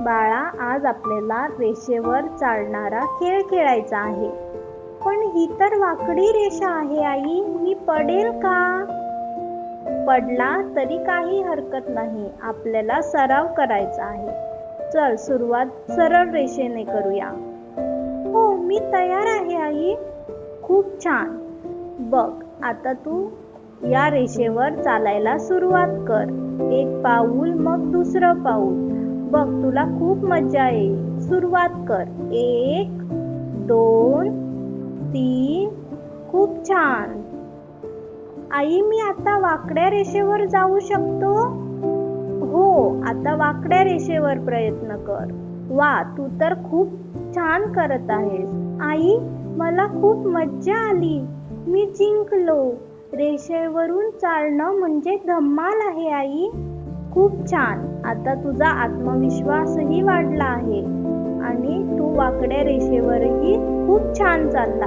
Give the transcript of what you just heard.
बाळा आज आपल्याला रेषेवर चालणारा खेळ खेळायचा आहे. पण ही तर वाकडी रेषा आहे आई मी पडेल का? पडला तरी काही हरकत नाही आपल्याला सराव करायचा आहे. चल सुरुवात सरळ रेषेने करूया. हो मी तयार आहे आई. खूप छान. बघ आता तू या रेषेवर चालायला सुरुवात कर. एक पाऊल मग दुसरं पाऊल. बघ तुला खूप मजा येईल. सुरुवात कर. एक दोन तीन. खूप छान. आई मी आता वाकड्या रेषेवर जाऊ शकतो? हो आता वाकड्या रेषेवर प्रयत्न कर. वा तू तर खूप छान करत आहेस. आई मला खूप मज्जा आली. मी जिंकलो. रेषेवरून चालणं म्हणजे धम्माल आहे आई. खूप छान. आता तुझा आत्मविश्वासही वाढला आहे आणि तू वाकड्या रेषेवरही खूप छान चालला